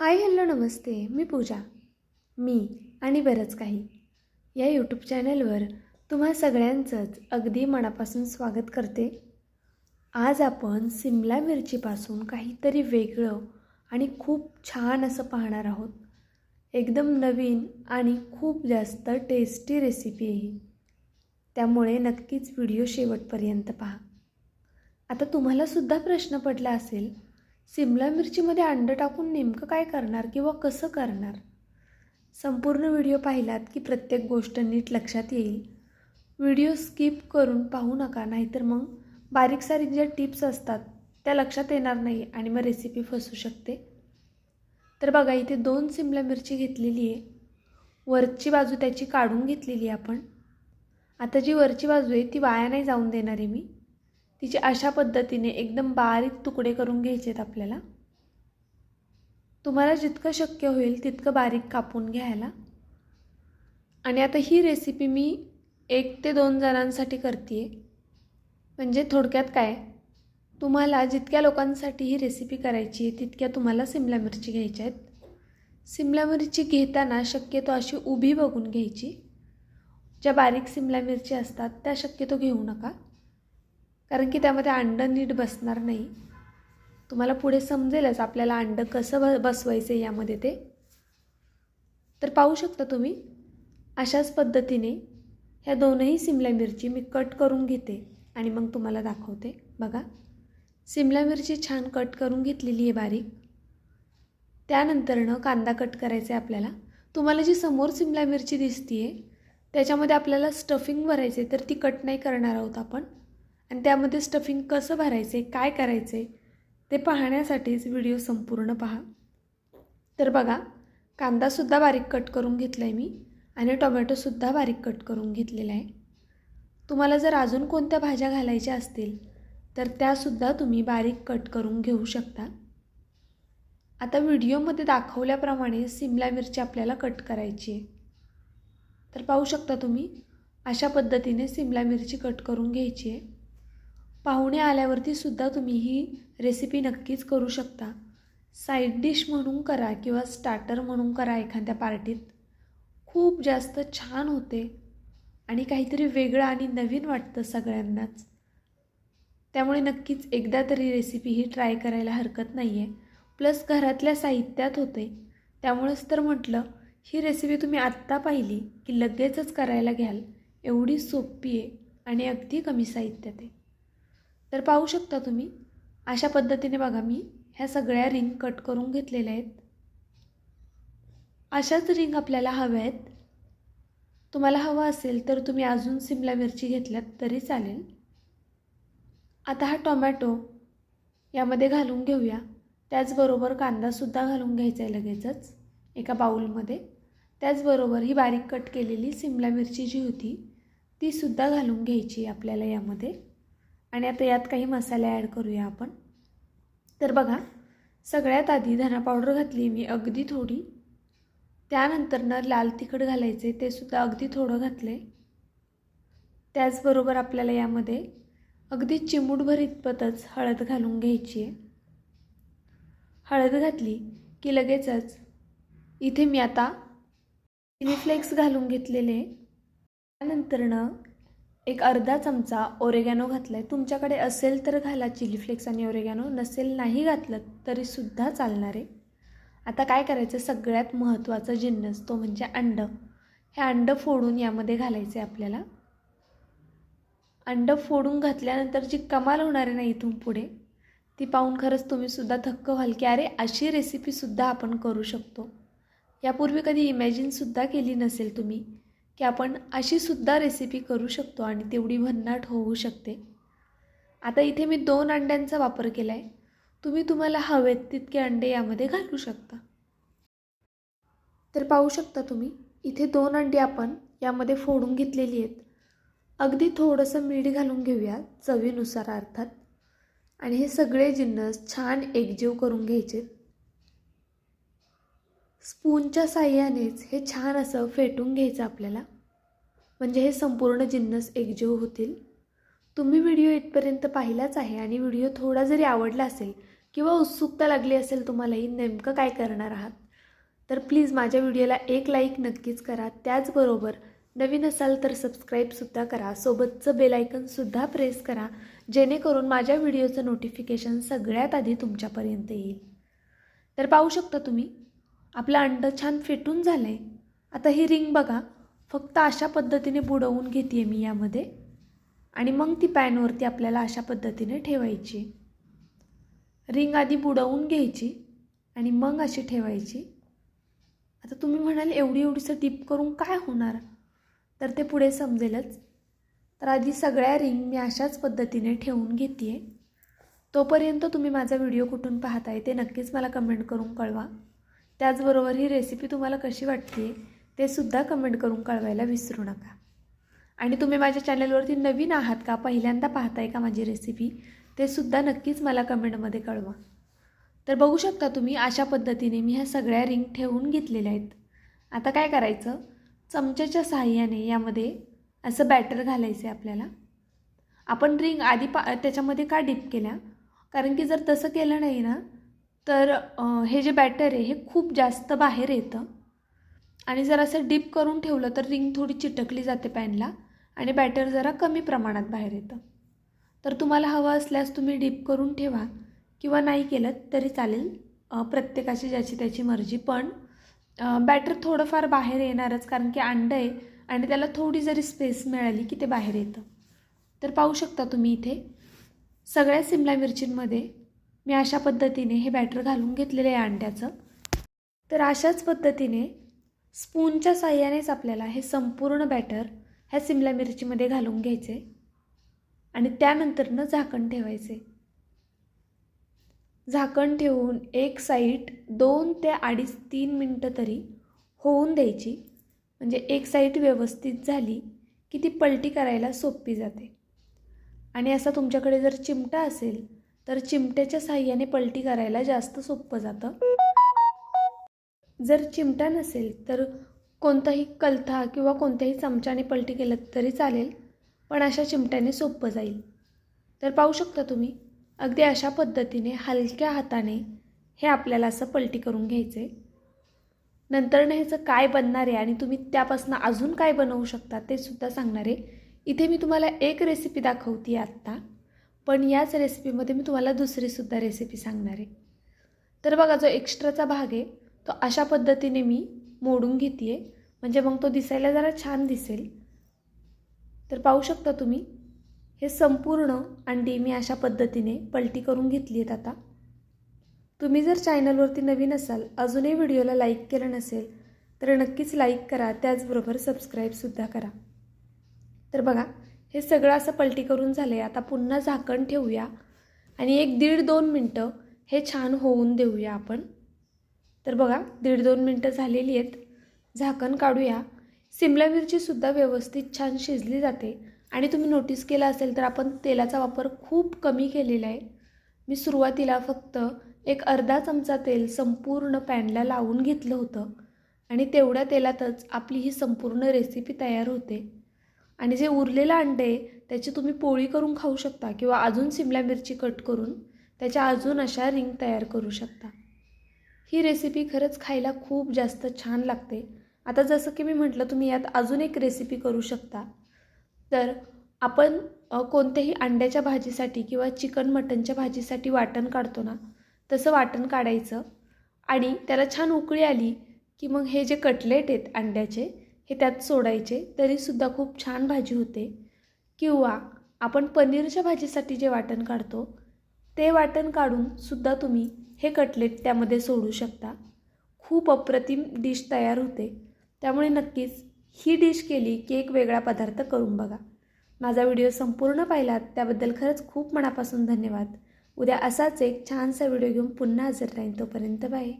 Hi hello नमस्ते. मी पूजा. मी आणि बरंच काही. या यूट्यूब चॅनलवर तुम्हा सगळ्यांचंच अगदी मनापासून स्वागत करते. आज आपण सिमला मिरचीपासून काहीतरी वेगळं आणि खूप छान असं पाहणार आहोत. एकदम नवीन आणि खूप जास्त टेस्टी रेसिपी आहे ही. त्यामुळे नक्कीच व्हिडिओ शेवटपर्यंत पहा. आता तुम्हालासुद्धा प्रश्न पडला असेल सिमला मिरचीमध्ये अंडं टाकून नेमकं काय करणार किंवा कसं करणार? संपूर्ण व्हिडिओ पाहिलात की प्रत्येक गोष्ट नीट लक्षात येईल. व्हिडिओ स्किप करून पाहू नका नाहीतर मग बारीक सारीक ज्या टिप्स असतात त्या लक्षात येणार नाही आणि मग रेसिपी फसू शकते. तर बघा इथे दोन सिमला मिरची घेतलेली आहे. वरची बाजू त्याची काढून घेतलेली आहे आपण. आता जी वरची बाजू आहे ती वाया नाही जाऊन देणार आहे मी. तिचे अशा पद्धतीने एकदम बारीक तुकडे करून घ्यायचे आहेत आपल्याला. तुम्हाला जितकं शक्य होईल तितकं बारीक कापून घ्यायला. आणि आता ही रेसिपी मी एक ते दोन जणांसाठी करते आहे म्हणजे थोडक्यात काय? तुम्हाला जितक्या लोकांसाठी ही रेसिपी करायची आहे तितक्या तुम्हाला सिमला मिरची घ्यायच्या आहेत. सिमला मिरची घेताना शक्यतो अशी उभी बघून घ्यायची. ज्या बारीक सिमला मिरची असतात त्या शक्यतो घेऊ नका. कारण की त्यामध्ये अंडं नीट बसणार नाही. तुम्हाला पुढे समजेलच आपल्याला अंडं कसं ब बसवायचं आहे यामध्ये ते. तर पाहू शकता तुम्ही अशाच पद्धतीने ह्या दोनही सिमला मिरची मी कट करून घेते आणि मग तुम्हाला दाखवते. बघा सिमला मिरची छान कट करून घेतलेली आहे बारीक. त्यानंतरनं कांदा कट करायचा आहे आपल्याला. तुम्हाला जी समोर सिमला मिरची दिसते आहे त्याच्यामध्ये आपल्याला स्टफिंग भरायचे तर ती कट नाही करणार आहोत आपण. आणि त्यामध्ये स्टफिंग कसं भरायचं आहे काय करायचं आहे ते पाहण्यासाठीच व्हिडिओ संपूर्ण पहा. तर बघा कांदासुद्धा बारीक कट करून घेतला आहे मी आणि टोमॅटोसुद्धा बारीक कट करून घेतलेला आहे. तुम्हाला जर अजून कोणत्या भाज्या घालायच्या असतील तर त्यासुद्धा तुम्ही बारीक कट करून घेऊ शकता. आता व्हिडिओमध्ये दाखवल्याप्रमाणे सिमला मिरची आपल्याला कट करायची आहे. तर पाहू शकता तुम्ही अशा पद्धतीने सिमला मिरची कट करून घ्यायची आहे. पाहुणे आल्यावरती सुद्धा तुम्ही ही रेसिपी नक्कीच करू शकता. साईड डिश म्हणून करा किंवा स्टार्टर म्हणून करा एखाद्या पार्टीत खूप जास्त छान होते. आणि काहीतरी वेगळं आणि नवीन वाटतं सगळ्यांनाच. त्यामुळे नक्कीच एकदा तरी रेसिपी ही ट्राय करायला हरकत नाही आहे प्लस घरातल्या साहित्यात होते. त्यामुळेच तर म्हटलं ही रेसिपी तुम्ही आत्ता पाहिली की लगेचच करायला घ्याल. एवढी सोपी आहे आणि अगदी कमी साहित्यात आहे. तर पाहू शकता तुम्ही अशा पद्धतीने बघा मी ह्या सगळ्या रिंग कट करून घेतलेल्या आहेत. अशाच रिंग आपल्याला हव्या आहेत. तुम्हाला हवं असेल तर तुम्ही अजून सिमला मिरची घेतल्यात तरी चालेल. आता हा टोमॅटो यामध्ये घालून घेऊया. त्याचबरोबर कांदासुद्धा घालून घ्यायचा आहे लगेचच एका बाऊलमध्ये त्याचबरोबर ही बारीक कट केलेली सिमला मिरची जी होती तीसुद्धा घालून घ्यायची आपल्याला यामध्ये. आणि आता यात काही मसाले ॲड करूया आपण. तर बघा सगळ्यात आधी धना पावडर घातली मी अगदी थोडी. त्यानंतरनं लाल तिखट घालायचे ते सुद्धा अगदी थोडं घातले त्याचबरोबर आपल्याला यामध्ये अगदी चिमूटभर इतपतच हळद घालून घ्यायची आहे. हळद घातली की लगेचच इथे मी आता चिली फ्लेक्स घालून घेतलेले. त्यानंतरनं एक अर्धा चमचा ओरेगॅनो घातला आहे तुमच्याकडे असेल तर घाला. चिली फ्लेक्स आणि ओरेगॅनो नसेल नाही घातलं तरीसुद्धा चालणार आहे. आता काय करायचं? सगळ्यात महत्त्वाचा जिन्नस तो म्हणजे अंडं. हे अंडं फोडून यामध्ये घालायचं आहे आपल्याला. अंडं फोडून घातल्यानंतर जी कमाल होणार आहे ना इथून पुढे ती पाहून खरंच तुम्हीसुद्धा थक्क व्हाल की अरे अशी रेसिपीसुद्धा आपण करू शकतो. यापूर्वी कधी इमॅजिनसुद्धा केली नसेल तुम्ही. की आपण अशीसुद्धा रेसिपी करू शकतो आणि तेवढी भन्नाट होऊ शकते. आता इथे मी दोन अंड्यांचा वापर केला आहे तुम्ही तुम्हाला हवेत तितके अंडे यामध्ये घालू शकता. तर पाहू शकता तुम्ही इथे दोन अंडी आपण यामध्ये फोडून घेतलेली आहेत. अगदी थोडंसं मीठ घालून घेऊया चवीनुसार अर्थात. आणि हे सगळे जिन्नस छान एकजीव करून घ्यायचे. स्पूनच्या साह्यानेच हे छान असं फेटून घ्यायचं आपल्याला. म्हणजे हे संपूर्ण जिन्नस एकजीव होतील. तुम्ही व्हिडिओ इथपर्यंत पाहिलाच आहे आणि व्हिडिओ थोडा जरी आवडला असेल किंवा उत्सुकता लागली असेल तुम्हालाही नेमकं काय करणार आहात तर प्लीज माझ्या व्हिडिओला एक लाईक नक्कीच करा. त्याचबरोबर नवीन असाल तर सबस्क्राईबसुद्धा करा. सोबतचं बेलायकनसुद्धा प्रेस करा जेणेकरून माझ्या व्हिडिओचं नोटिफिकेशन सगळ्यात आधी तुमच्यापर्यंत येईल. तर पाहू शकता तुम्ही आपलं अंडं छान फेटून झालं आहे आता ही रिंग बघा फक्त अशा पद्धतीने बुडवून घेते आहे मी यामध्ये. आणि मग ती पॅनवरती आपल्याला अशा पद्धतीने ठेवायची. रिंग आधी बुडवून घ्यायची आणि मग अशी ठेवायची. आता तुम्ही म्हणाल एवढी एवढीचं टीप करून काय होणार? तर ते पुढे समजेलच. तर आधी सगळ्या रिंग मी अशाच पद्धतीने ठेवून घेते आहे तोपर्यंत तुम्ही माझा व्हिडिओ कुठून पाहताय ते नक्कीच मला कमेंट करून कळवा. त्याचबरोबर ही रेसिपी तुम्हाला कशी वाटते ते सुद्धा कमेंट करून कळवायला विसरू नका. आणि तुम्ही माझ्या चॅनलवरती नवीन आहात का पहिल्यांदा पाहताय का माझी रेसिपी ते सुद्धा नक्कीच मला कमेंटमध्ये कळवा. तर बघू शकता तुम्ही अशा पद्धतीने मी ह्या सगळ्या रिंग ठेवून घेतलेल्या आहेत. आता काय करायचं चमच्याच्या साहाय्याने यामध्ये असं बॅटर घालायचं आहे आपल्याला. आपण रिंग आधी पा त्याच्यामध्ये का डीप केल्या? कारण की जर तसं केलं नाही ना तर हे जे बॅटर आहे हे खूप जास्त बाहेर येतं. आणि जर असं डीप करून ठेवलं तर रिंग थोडी चिटकली जाते पॅनला आणि बॅटर जरा कमी प्रमाणात बाहेर येतं. तर तुम्हाला हवं असल्यास तुम्ही डीप करून ठेवा किंवा नाही केलं तरी चालेल प्रत्येकाची ज्याची त्याची मर्जी. पण बॅटर थोडंफार बाहेर येणारच कारण की अंडं आहे आणि त्याला थोडी जरी स्पेस मिळाली की ते बाहेर येतं. तर पाहू शकता तुम्ही इथे सगळ्या सिमला मिरचींमध्ये मी अशा पद्धतीने हे बॅटर घालून घेतलेलं आहे अंड्याचं. तर अशाच पद्धतीने स्पूनच्या साह्यानेच आपल्याला हे संपूर्ण बॅटर ह्या सिमला मिरचीमध्ये घालून घ्यायचे आणि त्यानंतरनं झाकण ठेवायचे. झाकण ठेवून एक साईड दोन ते अडीच तीन मिनटं तरी होऊन द्यायची. म्हणजे एक साईड व्यवस्थित झाली की ती पलटी करायला सोपी जाते. आणि असा तुमच्याकडे जर चिमटा असेल तर चिमट्याच्या साह्याने पलटी करायला जास्त सोपं जातं. जर चिमटा नसेल तर कोणताही कलथा किंवा कोणत्याही चमच्याने पलटी केलं तरी चालेल पण अशा चिमट्याने सोपं जाईल. तर पाहू शकता तुम्ही अगदी अशा पद्धतीने हलक्या हाताने हे आपल्याला असं पलटी करून घ्यायचं आहे नंतर ना ह्याचं काय बनणार आहे आणि तुम्ही त्यापासून अजून काय बनवू शकता ते सुद्धा सांगणार आहे. इथे मी तुम्हाला एक रेसिपी दाखवते आत्ता. पण याच रेसिपीमध्ये मी तुम्हाला दुसरीसुद्धा रेसिपी सांगणार आहे. तर बघा जो एक्स्ट्राचा भाग आहे तो अशा पद्धतीने मी मोडून घेते आहे म्हणजे मग तो दिसायला जरा छान दिसेल. तर पाहू शकता तुम्ही हे संपूर्ण अंडी मी अशा पद्धतीने पलटी करून घेतली आहेत आता. तुम्ही जर चॅनलवरती नवीन असाल अजूनही व्हिडिओला लाईक केलं नसेल तर नक्कीच लाईक करा. त्याचबरोबर सबस्क्राईबसुद्धा करा. तर बघा हे सगळं असं पलटी करून झालं आहे आता पुन्हा झाकण ठेवूया. आणि एक दीड दोन मिनटं हे छान होऊन देऊया आपण. तर बघा दीड दोन मिनटं झालेली आहेत. झाकण काढूया. सिमला मिरचीसुद्धा व्यवस्थित छान शिजली जाते. आणि तुम्ही नोटीस केलं असेल तर आपण तेलाचा वापर खूप कमी केलेला आहे. मी सुरुवातीला फक्त एक अर्धा चमचा तेल संपूर्ण पॅनला लावून घेतलं होतं. आणि तेवढ्या तेलातच आपली ही संपूर्ण रेसिपी तयार होते. आणि जे उरलेलं अंडे त्याची तुम्ही पोळी करून खाऊ शकता किंवा अजून सिमला मिरची कट करून त्याच्या अजून अशा रिंग तयार करू शकता. ही रेसिपी खरंच खायला खूप जास्त छान लागते. आता जसं की मी म्हटलं तुम्ही यात अजून एक रेसिपी करू शकता. तर आपण कोणत्याही अंड्याच्या भाजीसाठी किंवा चिकन मटनच्या भाजीसाठी वाटण काढतो ना तसं वाटण काढायचं. आणि त्याला छान उकळी आली की मग हे जे कटलेट आहेत अंड्याचे हे त्यात सोडायचे तरीसुद्धा खूप छान भाजी होते. किंवा आपण पनीरच्या भाजीसाठी जे वाटण काढतो ते वाटण काढूनसुद्धा तुम्ही हे कटलेट त्यामध्ये सोडू शकता. खूप अप्रतिम डिश तयार होते. त्यामुळे नक्कीच ही डिश केली की एक वेगळा पदार्थ करून बघा. माझा व्हिडिओ संपूर्ण पाहिलात त्याबद्दल खरंच खूप मनापासून धन्यवाद. उद्या असाच एक छानसा व्हिडिओ घेऊन पुन्हा हजर राहीन तोपर्यंत बाय.